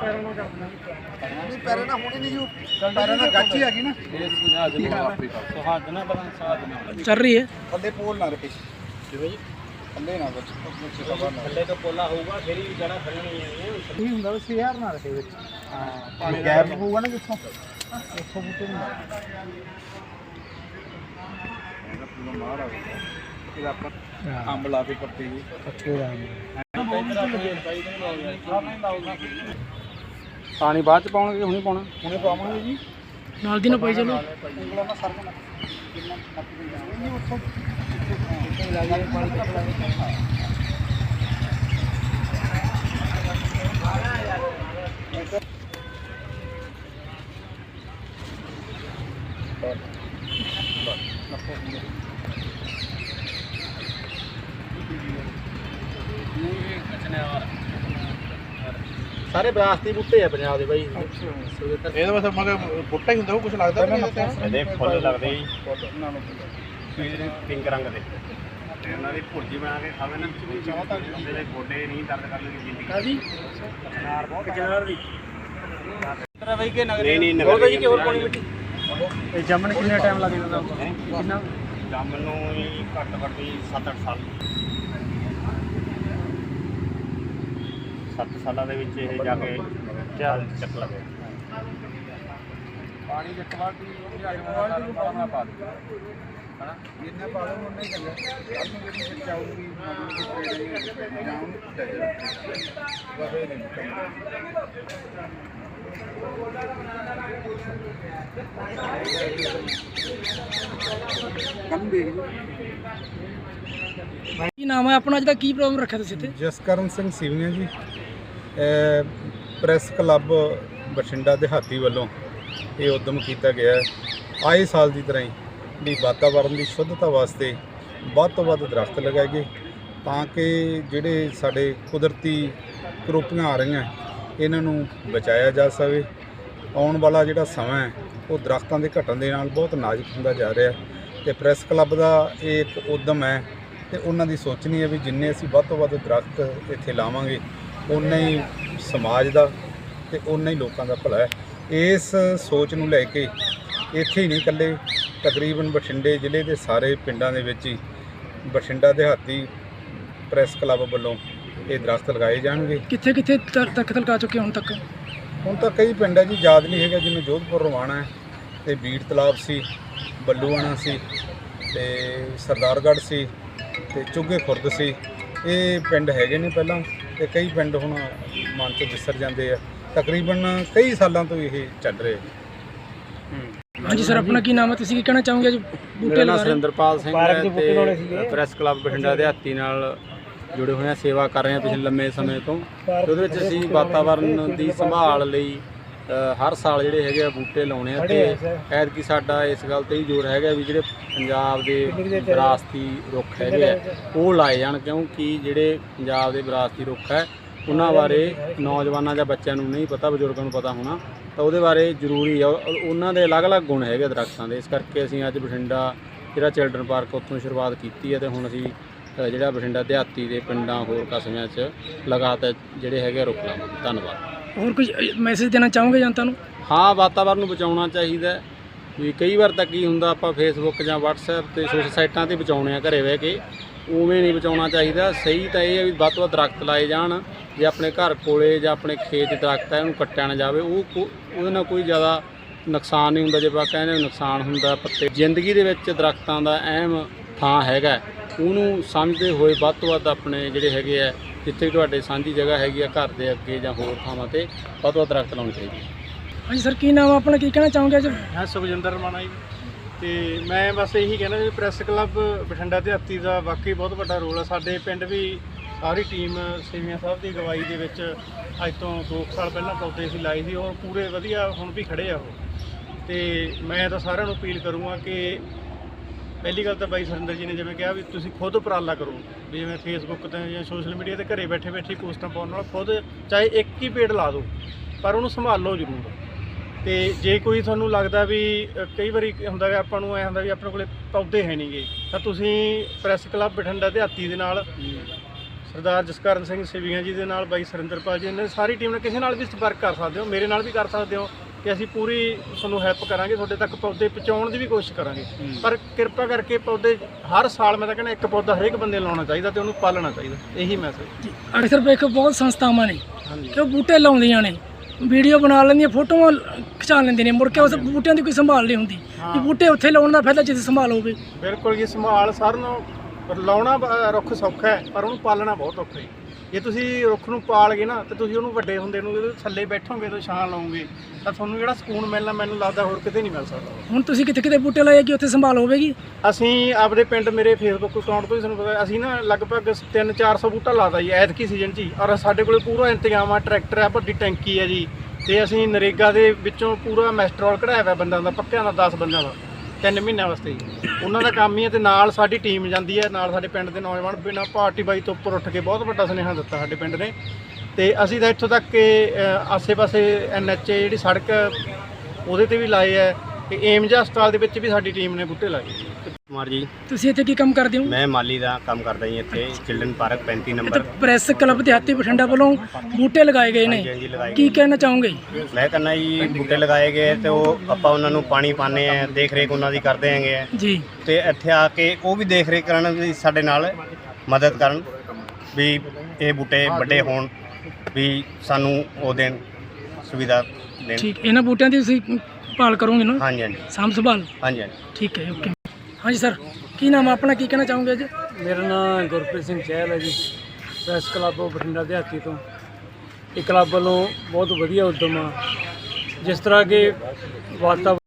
ਪੈਰੇ ਨਾਲ ਹੋਣੀ ਨਹੀਂ ਜੂ ਪੈਰੇ ਨਾਲ ਗੱਚੀ ਹੈਗੀ ਨਾ। ਚੱਲ ਰਹੀ ਹੈ। ਥੱਲੇ ਪੋਲ ਨਾ ਰੱਖੀ। ਥੱਲੇ ਨਾ ਵਿੱਚ ਵਿੱਚ ਕਵਰ ਨਾ ਥੱਲੇ ਤੋਂ ਪੋਲਾ ਹੋਊਗਾ ਫਿਰ ਹੀ ਜੜਾ ਖੜਨੀ ਹੈ ਇਹ ਹੁੰਦਾ ਵੀ ਸਿਆਰ ਨਾ ਰੱਖੇ ਵਿੱਚ। ਹਾਂ ਪਾਣੀ ਗੈਪ ਹੋਊਗਾ ਨਾ ਜਿੱਥੋਂ। ਉੱਥੋਂ ਬੂਟੇ ਨੂੰ ਮਾਰ। ਇਹਦਾ ਪੂਰਾ ਮਾਰ ਆ ਗਿਆ। ਇਹਦਾ ਆਪਾਂ ਅੰਬ ਲਾ ਕੇ ਪੱਤੇ ਜੀ। ਪਾਣੀ ਬਾਅਦ ਚ ਪਾਉਣਗੇ ਹੁਣੇ ਪਾਉਣਾ। ਹੁਣੇ ਪਾਵਾਂਗੇ ਜੀ। ਨਾਲ ਦੀ ਨਾ ਪਾਈ ਚਲੋ ਸਰ ਕੇ ਕਿੰਨਾ ਨੱਪ ਕੇ ਜਾਵਾਂਗੇ ਜੀ ਉੱਥੋਂ ਉੱਥੋਂ ਲਾ ਕੇ ਪਾਣੀ ਕੱਢ ਲਾਂਗੇ ਹਾਂ ਸਾਰੇ ਵਿਰਾਸਤੀ ਬੂਟੇ ਆ ਪੰਜਾਬ ਦੇ ਬਾਈ। ਇਹਦੇ ਵਾਸਤੇ ਮਗਰ ਬੁੱਟਾ ਹੀ ਹੁੰਦਾ ਉਹ ਕੁਝ ਲੱਗਦਾ ਨਹੀਂ ਇਹਦੇ ਫੁੱਲ ਲੱਗਦੇ ਜੀ। ਨਾ ਪਿੰਕ ਰੰਗ ਦੇ। ਤੇ ਉਹਨਾਂ ਦੀ ਭੁਰਜੀ ਬਣਾ ਕੇ ਖਾਵੇ ਨਾ। ਜਿਹੜੇ ਗੋਡੇ ਨਹੀਂ ਦਰਦ ਕਰਦੇ ਜ਼ਿੰਦਗੀ। ਕਾਦੀ? ਕਚਨਾਰ ਦੀ? ਤੇਰਾ ਬਾਈ ਕੇ ਨਗਰ? ਨਹੀਂ, ਨਹੀਂ, ਹੋਰ ਬਾਈ ਕਿ ਹੋਰ ਪਾਣੀ ਮਿੱਟੀ? ਇਹ ਜੰਮਣ ਕਿੰਨਾ ਟਾਈਮ ਲੱਗ ਜਾਂਦਾ? ਕਿੰਨਾ? ਜਾਮਨ ਨੂੰ ਹੀ ਘੱਟ ਘੱਟ ਵੀ 7-8 ਸਾਲ। 7 ਸਾਲਾਂ ਦੇ ਵਿੱਚ ਇਹ ਜਾ ਕੇ ਝਾਲ ਚੱਕ ਲਵੇ ਪਾਣੀ ਦੇ ਕੁਆਲਿਟੀ ਕੁਆਲਿਟੀ ਨੂੰ ਪਾਉਣਾ ਪਾ ਦੇ ਹਨਾ? ਜਿੰਨਾ ਪਾ ਲਓ ਉਹਨਾਂ ਹੀ ਚੰਗਾ ਕੱਲ ਨੂੰ ਜਿਹੜੀ ਵਿੱਚ ਆਊਗੀ ਮਤਲਬ ਜਾਉਂ ਚਾਹੀਦਾ ਵਾਵੇ ਨਹੀਂ ਕੰਮ ਦੇਖ ਲਓ ਕੀ ਨਾਮ ਹੈ? ਆਪਣਾ ਦਾ ਕੀ ਪ੍ਰੋਗਰਾਮ ਰੱਖਿਆ ਤੁਸੀਂ ਇੱਥੇ? ਜਸਕਰਨ ਸਿੰਘ ਸਿਵੀਆਂ ਜੀ। ਪ੍ਰੈਸ ਕਲੱਬ ਬਠਿੰਡਾ ਦਿਹਾਤੀ ਵੱਲੋਂ ਇਹ ਉਦਮ ਕੀਤਾ ਗਿਆ ਹੈ। ਆਏ ਸਾਲ ਦੀ ਤਰ੍ਹਾਂ ਹੀ ਵੀ ਵਾਤਾਵਰਣ ਦੀ ਸ਼ੁੱਧਤਾ ਵਾਸਤੇ ਵੱਧ ਤੋਂ ਵੱਧ ਦਰਖਤ ਗਏ ਤਾਂ ਕਿ ਜਿਹੜੇ ਸਾਡੇ ਕੁਦਰਤੀ ਕਰੋਪੀਆਂ ਆ ਰਹੀਆਂ, ਇਹਨਾਂ ਨੂੰ ਬਚਾਇਆ ਜਾ ਸਕੇ। ਆਉਣ ਵਾਲਾ ਜਿਹੜਾ ਸਮਾਂ ਹੈ, ਉਹ ਦਰਖਤਾਂ ਦੇ ਘਟਣ ਦੇ ਨਾਲ ਬਹੁਤ ਨਾਜ਼ੁਕ ਹੁੰਦਾ ਜਾ ਰਿਹਾ ਹੈ। ਤੇ ਪ੍ਰੈਸ ਕਲੱਬ ਦਾ ਇਹ ਇੱਕ ਉਦਮ ਹੈ ਤੇ ਉਹਨਾਂ ਦੀ ਸੋਚਣੀ ਹੈ ਵੀ ਜਿੰਨੇ ਅਸੀਂ ਵੱਧ ਤੋਂ ਵੱਧ ਦਰਖਤ ਇੱਥੇ ਲਾਵਾਂਗੇ ਉਨਾ ਹੀ ਸਮਾਜ ਦਾ ਤੇ ਉਨਾ ਹੀ ਲੋਕਾਂ ਦਾ ਭਲਾ ਹੈ। ਇਸ ਸੋਚ ਨੂੰ ਲੈ ਕੇ ਇੱਥੇ ਹੀ ਨਹੀਂ ਇਕੱਲੇ ਤਕਰੀਬਨ ਬਠਿੰਡੇ ਜ਼ਿਲ੍ਹੇ ਦੇ ਸਾਰੇ ਪਿੰਡਾਂ ਦੇ ਵਿੱਚ ਹੀ ਬਠਿੰਡਾ ਦਿਹਾਤੀ ਪ੍ਰੈਸ ਕਲੱਬ ਵੱਲੋਂ ਇਹ ਦਰਖਤ ਲਗਾਏ ਜਾਣਗੇ। ਕਿੱਥੇ ਕਿੱਥੇ ਤੱਕ ਤਲਕਾ ਚੁੱਕੇ ਹੁਣ ਤੱਕ? ਹੁਣ ਤਾਂ ਕਈ ਪਿੰਡ ਹੈ ਜੀ ਯਾਦ ਨਹੀਂ ਹੈਗਾ ਜਿਵੇਂ ਜੋਧਪੁਰ ਰਵਾਣਾ ਹੈ ਤੇ ਬੀੜ ਤਲਾਬ ਸੀ ਬੱਲੂਆਣਾ ਸੀ ਤੇ ਸਰਦਾਰਗੜ੍ਹ ਸੀ ਤੇ ਚੁੱਗੇ ਖੁਰਦ ਸੀ। ਇਹ ਪਿੰਡ ਹੈਗੇ ਨੇ ਪਹਿਲਾਂ। ਤੇ ਕਈ ਪਿੰਡ ਹੁਣ ਮਨ ਤੋਂ ਵਿਸਰ ਜਾਂਦੇ ਆ। ਤਕਰੀਬਨ ਕਈ ਸਾਲਾਂ ਤੋਂ ਇਹ ਚੱਲ ਰਿਹਾ ਹੈ। ਹਾਂਜੀ ਸਰ ਆਪਣਾ ਕੀ ਨਾਮ ਹੈ? ਤੁਸੀਂ ਕੀ ਕਹਿਣਾ ਚਾਹੋਗੇ ਅੱਜ ਬੂਟੇ ਮੇਰਾ ਨਾਮ ਲਗਾ ਰਹੇ ਹੋ? ਸੁਰਿੰਦਰਪਾਲ ਸਿੰਘ ਪਾਰਕ ਹੈ ਦੇ ਬੂਟੇ ਲਾਉਣੇ ਸੀਗੇ। ਤੇ ਪ੍ਰੈਸ ਕਲੱਬ ਬਠਿੰਡਾ ਦੇ ਹਾਤੀ ਨਾਲ ਜੁੜੇ ਹੋਏ ਹਾਂ ਸੇਵਾ ਕਰ ਰਹੇ ਹਾਂ ਪਿਛਲੇ ਲੰਮੇ ਸਮੇਂ ਤੋਂ। ਤੇ ਉਹਦੇ ਵਿੱਚ ਅਸੀਂ ਵਾਤਾਵਰਣ ਦੀ ਸੰਭਾਲ ਲਈ ਹਰ ਸਾਲ ਜਿਹੜੇ ਹੈਗੇ ਆ ਬੂਟੇ ਲਾਉਣੇ ਆ ਤੇ ਐਤਕੀ ਸਾਡਾ ਇਸ ਗੱਲ ਤੇ ਹੀ ਜ਼ੋਰ ਹੈਗਾ ਵੀ ਜਿਹੜੇ ਪੰਜਾਬ ਦੇ ਵਿਰਾਸਤੀ ਰੁੱਖ ਹੈਗੇ ਆ ਉਹ ਲਾਏ ਜਾਣ ਕਿਉਂਕਿ ਜਿਹੜੇ ਪੰਜਾਬ ਦੇ ਵਿਰਾਸਤੀ ਰੁੱਖ ਹੈ ਉਹਨਾਂ ਬਾਰੇ ਨੌਜਵਾਨਾਂ ਜਾਂ ਬੱਚਿਆਂ ਨੂੰ ਨਹੀਂ ਪਤਾ ਬਜ਼ੁਰਗਾਂ ਨੂੰ ਪਤਾ ਹੋਣਾ। ਤਾਂ ਉਹਦੇ ਬਾਰੇ ਜ਼ਰੂਰੀ ਆ ਉਹ- ਉਹਨਾਂ ਦੇ ਅਲੱਗ-ਅਲੱਗ ਗੁਣ ਹੈਗੇ ਦਰਖਤਾਂ ਦੇ। ਇਸ ਕਰਕੇ ਅਸੀਂ ਅੱਜ ਬਠਿੰਡਾ ਜਿਹੜਾ ਚਿਲਡਰਨ ਪਾਰਕ ਉੱਥੋਂ ਸ਼ੁਰੂਆਤ ਕੀਤੀ ਹੈ ਤੇ ਹੁਣ ਅਸੀਂ ਜਿਹੜਾ ਬਠਿੰਡਾ ਦਿਹਾਤੀ ਦੇ ਪਿੰਡਾਂ ਹੋਰ ਕਸਬਿਆਂ 'ਚ ਲਗਾਤਾਰ ਜਿਹੜੇ ਹੈਗੇ ਆ ਰੁੱਖ ਲਾਵਾਂਗੇ। ਧੰਨਵਾਦ। ਹੋਰ ਕੁਝ ਮੈਸੇਜ ਦੇਣਾ ਚਾਹੋਗੇ ਜਨਤਾ ਨੂੰ? ਹਾਂ, ਵਾਤਾਵਰਨ ਨੂੰ ਬਚਾਉਣਾ ਚਾਹੀਦਾ ਹੈ। ਵੀ ਕਈ ਵਾਰ ਤਾਂ ਕੀ ਹੁੰਦਾ, ਆਪਾਂ ਫੇਸਬੁੱਕ ਜਾਂ WhatsApp ਤੇ ਸੋਸ਼ਲ ਸਾਈਟਾਂ ਤੇ ਬਚਾਉਣੇ ਆ ਘਰੇ ਬਹਿ ਕੇ। ਉਵੇਂ ਨਹੀਂ ਬਚਾਉਣਾ ਚਾਹੀਦਾ। ਸਹੀ ਤਾਂ ਇਹ ਹੈ ਵੀ ਵੱਧ ਤੋਂ ਵੱਧ ਦਰਖਤ ਲਾਏ ਜਾਣ। ਜੇ ਆਪਣੇ ਘਰ ਕੋਲੇ ਜਾਂ ਆਪਣੇ ਖੇਤ 'ਚ ਦਰਖਤ ਹੈ ਉਹਨੂੰ ਕੱਟਿਆ ਨਾ ਜਾਵੇ। ਉਹ ਕੋ- ਉਹਦੇ ਨਾਲ ਕੋਈ ਜ਼ਿਆਦਾ ਨੁਕਸਾਨ ਨਹੀਂ ਹੁੰਦਾ। ਜੇ ਆਪਾਂ ਕਹਿੰਦੇ ਵੀ ਨੁਕਸਾਨ ਹੁੰਦਾ, ਪੱਤੇ ਜ਼ਿੰਦਗੀ ਦੇ ਵਿੱਚ ਦਰਖਤਾਂ ਦਾ ਅਹਿਮ ਥਾਂ ਹੈਗਾ ਹੈ। ਉਹਨੂੰ ਸਮਝਦੇ ਹੋਏ ਵੱਧ ਤੋਂ ਵੱਧ ਆਪਣੇ ਜਿਹੜੇ ਹੈਗੇ ਆ ਜਿੱਥੇ ਵੀ ਤੁਹਾਡੇ ਸਾਂਝੀ ਜਗ੍ਹਾ ਹੈਗੀ ਆ ਘਰ ਦੇ ਅੱਗੇ ਜਾਂ ਹੋਰ ਥਾਵਾਂ ਤੇ ਵੱਧ ਤੋਂ ਵੱਧ ਦਰਖਤ ਲਾਉਣੇ ਚਾਹੀਦੇ ਹਾਂਜੀ ਸਰ ਕੀ ਨਾਮ ਹੈ ਆਪਣਾ? ਕੀ ਕਹਿਣਾ ਚਾਹੋਗੇ ਅੱਜ? ਹਾਂ ਸੁਖਜਿੰਦਰ ਮਾਣਾ ਜੀ। ਤੇ ਮੈਂ ਬਸ ਇਹੀ ਕਹਿਣਾ ਵੀ ਪ੍ਰੈਸ ਕਲੱਬ ਬਠਿੰਡਾ ਦਿਹਾਤੀ ਦਾ ਵਾਕਈ ਬਹੁਤ ਵੱਡਾ ਰੋਲ ਹੈ ਸਾਡੇ ਪਿੰਡ ਵੀ ਸਾਰੀ ਟੀਮ ਸੇਵੀਆਂ ਸਾਹਿਬ ਦੀ ਅਗਵਾਈ ਦੇ ਵਿੱਚ ਅੱਜ ਤੋਂ 2 ਸਾਲ ਪਹਿਲਾਂ ਪੌਦੇ ਸੀ ਲਾਏ ਸੀ। ਔਰ ਪੂਰੇ ਵਧੀਆ ਹੁਣ ਵੀ ਖੜੇ ਆ ਉਹ। ਤੇ ਮੈਂ ਤਾਂ ਸਾਰਿਆਂ ਨੂੰ ਅਪੀਲ ਕਰੂੰਗਾ ਕਿ ਪਹਿਲੀ ਗੱਲ ਤਾਂ ਬਾਈ ਸੁਰਿੰਦਰ ਜੀ ਨੇ ਜਿਵੇਂ ਕਿਹਾ ਵੀ ਤੁਸੀਂ ਖੁਦ ਉਪਰਾਲਾ ਕਰੋ, ਵੀ ਜਿਵੇਂ ਫੇਸਬੁੱਕ ਤੇ ਜਾਂ ਸੋਸ਼ਲ ਮੀਡੀਆ ਤੇ ਘਰੇ ਬੈਠੇ ਬੈਠੇ ਪੋਸਟਾਂ ਪਾਉਣ ਨਾਲ ਖੁਦ ਚਾਹੇ ਇੱਕ ਹੀ ਪੇੜ ਲਾ ਦਿਓ, ਪਰ ਉਹਨੂੰ ਸੰਭਾਲੋ ਜ਼ਰੂਰ। ਤੇ ਜੇ ਕੋਈ ਤੁਹਾਨੂੰ ਲੱਗਦਾ ਵੀ ਕਈ ਵਾਰੀ ਹੁੰਦਾ ਵੀ ਆਪਾਂ ਨੂੰ ਐ ਹੁੰਦਾ ਵੀ ਆਪਣੇ ਕੋਲੇ ਪੌਦੇ ਹੈ ਨਹੀਂਗੇ ਤਾਂ ਤੁਸੀਂ ਪ੍ਰੈਸ ਕਲੱਬ ਬਠਿੰਡਾ ਦਿਹਾਤੀ ਦੇ ਨਾਲ ਸਰਦਾਰ ਜਸਕਰਨ ਸਿੰਘ ਸਿਵੀਆਂ ਜੀ ਦੇ ਨਾਲ ਬਾਈ ਸੁਰਿੰਦਰਪਾਲ ਜੀ ਨੇ ਸਾਰੀ ਟੀਮ ਨਾਲ ਕਿਸੇ ਨਾਲ ਵੀ ਸੰਪਰਕ ਕਰ ਸਕਦੇ ਹੋ, ਮੇਰੇ ਨਾਲ ਵੀ ਕਰ ਸਕਦੇ ਹੋ ਕਿ ਅਸੀਂ ਪੂਰੀ ਤੁਹਾਨੂੰ ਹੈਲਪ ਕਰਾਂਗੇ ਤੁਹਾਡੇ ਤੱਕ ਪੌਦੇ ਪਹੁੰਚਾਉਣ ਦੀ ਵੀ ਕੋਸ਼ਿਸ਼ ਕਰਾਂਗੇ। ਪਰ ਕਿਰਪਾ ਕਰਕੇ ਪੌਦੇ ਹਰ ਸਾਲ ਮੈਂ ਤਾਂ ਕਹਿੰਦਾ ਇੱਕ ਪੌਦਾ ਹਰੇਕ ਬੰਦੇ ਨੂੰ ਲਾਉਣਾ ਚਾਹੀਦਾ ਤੇ ਉਹਨੂੰ ਪਾਲਣਾ ਚਾਹੀਦਾ। ਇਹੀ ਮੈਸੇਜ ਅਕਸਰ ਵੇਖੋ ਬਹੁਤ ਸੰਸਥਾਵਾਂ ਨੇ ਕਿ ਉਹ ਬੂਟੇ ਲਾਉਂਦੀਆਂ ਨੇ ਵੀਡੀਓ ਬਣਾ ਲੈਂਦੀਆਂ ਫੋਟੋਆਂ ਖਿਚਾ ਲੈਂਦੇ ਨੇ ਮੁੜ ਕੇ ਉਸ ਬੂਟਿਆਂ ਦੀ ਕੋਈ ਸੰਭਾਲ ਨਹੀਂ ਹੁੰਦੀ। ਵੀ ਬੂਟੇ ਉੱਥੇ ਲਾਉਣ ਦਾ ਫਾਇਦਾ ਜਿੱਥੇ ਸੰਭਾਲ ਹੋਵੇ। ਬਿਲਕੁਲ ਜੀ ਸੰਭਾਲ ਸਾਰਿਆਂ ਨੂੰ ਲਾਉਣਾ ਰੁੱਖ ਸੌਖਾ ਹੈ ਪਰ ਉਹਨੂੰ ਪਾਲਣਾ ਬਹੁਤ ਔਖਾ ਹੈ। ਜੇ ਤੁਸੀਂ ਰੁੱਖ ਨੂੰ ਪਾਲ ਗਏ ਨਾ ਤੇ ਤੁਸੀਂ ਉਹਨੂੰ ਵੱਡੇ ਹੁੰਦੇ ਨੂੰ ਉਹਦੇ ਥੱਲੇ ਬੈਠੋਗੇ ਤੇ ਛਾਂ ਲਾਓਗੇ ਤਾਂ ਤੁਹਾਨੂੰ ਜਿਹੜਾ ਸਕੂਨ ਮਿਲਣਾ ਮੈਨੂੰ ਲੱਗਦਾ ਹੋਰ ਕਿਤੇ ਨਹੀਂ ਮਿਲ ਸਕਦਾ। ਹੁਣ ਤੁਸੀਂ ਕਿੱਥੇ ਕਿਤੇ ਬੂਟੇ ਲਾਏ ਕਿ ਉੱਥੇ ਸੰਭਾਲ ਹੋਵੇਗੀ? ਅਸੀਂ ਆਪਦੇ ਪਿੰਡ ਮੇਰੇ ਫੇਸਬੁੱਕ ਅਕਾਊਂਟ ਤੋਂ ਹੀ ਤੁਹਾਨੂੰ ਪਤਾ ਅਸੀਂ ਨਾ ਲਗਭਗ 3-400 ਬੂਟਾ ਲਾਦਾ ਜੀ ਐਤਕੀ ਸੀਜ਼ਨ 'ਚ ਹੀ ਔਰ ਸਾਡੇ ਕੋਲੇ ਪੂਰਾ ਇੰਤਜ਼ਾਮ ਆ ਟਰੈਕਟਰ ਆ ਵੱਡੀ ਟੈਂਕੀ ਹੈ ਜੀ ਤੇ ਅਸੀਂ ਨਰੇਗਾ ਦੇ ਵਿੱਚੋਂ ਪੂਰਾ ਮੈਸਟਰੋਲ ਕਢਾਇਆ ਹੋਇਆ ਬੰਦਿਆਂ ਦਾ ਪੱਕਿਆਂ ਦਾ 10 ਬੰਦਿਆਂ ਦਾ। ਤਿੰਨ ਮਹੀਨਿਆਂ ਵਾਸਤੇ ਜੀ। ਉਹਨਾਂ ਦਾ ਕੰਮ ਹੀ ਹੈ ਤੇ ਨਾਲ ਸਾਡੀ ਟੀਮ ਜਾਂਦੀ ਹੈ, ਨਾਲ ਸਾਡੇ ਪਿੰਡ ਦੇ ਨੌਜਵਾਨ ਬਿਨਾਂ ਪਾਰਟੀ ਬਾਈ ਤੋਂ ਉੱਪਰ ਉੱਠ ਕੇ ਬਹੁਤ ਵੱਡਾ ਸੁਨੇਹਾ ਦਿੱਤਾ ਸਾਡੇ ਪਿੰਡ ਨੇ। ਤੇ ਅਸੀਂ ਤਾਂ ਇੱਥੋਂ ਤੱਕ ਕਿ ਆਸੇ-ਪਾਸੇ ਐਨਐਚਏ ਜਿਹੜੀ ਸੜਕ ਉਹਦੇ ਤੇ ਵੀ ਲਾਏ ਹੈ, ਤੇ ਏਮਜ ਹਸਪਤਾਲ ਦੇ ਵਿੱਚ ਵੀ ਸਾਡੀ ਟੀਮ ਨੇ ਬੂਟੇ ਲਾਏ। ਕੁਮਾਰ ਜੀ। ਤੁਸੀਂ ਇੱਥੇ ਕੀ ਕੰਮ ਕਰਦੇ ਹੋ? ਮੈਂ ਮਾਲੀ ਦਾ ਕੰਮ ਕਰਦਾ ਜੀ ਇੱਥੇ ਚਿਲਡਰਨ ਪਾਰਕ 35 ਇੱਥੇ ਨੰਬਰ। ਪ੍ਰੈਸ ਕਲੱਬ ਦਿਹਾਤੀ ਬਠਿੰਡਾ ਵੱਲੋਂ ਬੂਟੇ ਲਗਾਏ ਗਏ ਨੇ। ਹਾਂਜੀ ਲਗਾਏ ਕੀ ਕਹਿਣਾ ਚਾਹੋਗੇ ਮੈਂ ਕਹਿੰਦਾ ਜੀ ਬੂਟੇ ਲਗਾਏ ਗਏ ਤੇ ਉਹ ਆਪਾਂ ਉਹਨਾਂ ਨੂੰ ਪਾਣੀ ਪਾਉਂਦੇ ਆ ਦੇਖ ਰੇਖ ਉਹਨਾਂ ਦੀ ਕਰਦੇ ਹੈਗੇ ਆ। ਜੀ। ਤੇ ਇੱਥੇ ਆ ਕੇ ਉਹ ਵੀ ਦੇਖ ਰੇਖ ਕਰਨ ਵੀ ਸਾਡੇ ਨਾਲ ਮਦਦ ਕਰਨ ਵੀ ਇਹ ਬੂਟੇ ਵੱਡੇ ਹੋਣ ਵੀ ਸਾਨੂੰ ਉਹ ਦੇਣ ਸੁਵਿਧਾ ਦੇਣ। ਠੀਕ ਇਹਨਾਂ ਬੂਟਿਆਂ ਦੀ ਤੁਸੀਂ ਭਾਲ ਕਰੋਗੇ ਨਾ? ਹਾਂਜੀ ਹਾਂਜੀ। ਸਾਂਭ ਸੰਭਾਲ ਹਾਂਜੀ ਹਾਂਜੀ। ਠੀਕ ਹੈ ਓਕੇ। ਹਾਂਜੀ ਸਰ ਕੀ ਨਾਮ ਆ? ਆਪਣਾ ਕੀ ਕਹਿਣਾ ਚਾਹੋਗੇ ਅੱਜ? ਮੇਰਾ ਨਾਮ ਗੁਰਪ੍ਰੀਤ ਸਿੰਘ ਚਹਿਲ ਹੈ ਜੀ। ਪ੍ਰੈਸ ਕਲੱਬ ਬਠਿੰਡਾ ਦਿਹਾਤੀ ਤੋਂ। ਇਹ ਕਲੱਬ ਵੱਲੋਂ ਬਹੁਤ ਵਧੀਆ ਉਦਮ ਆ। ਜਿਸ ਤਰ੍ਹਾਂ ਕਿ ਵਾਤਾਵਰਨ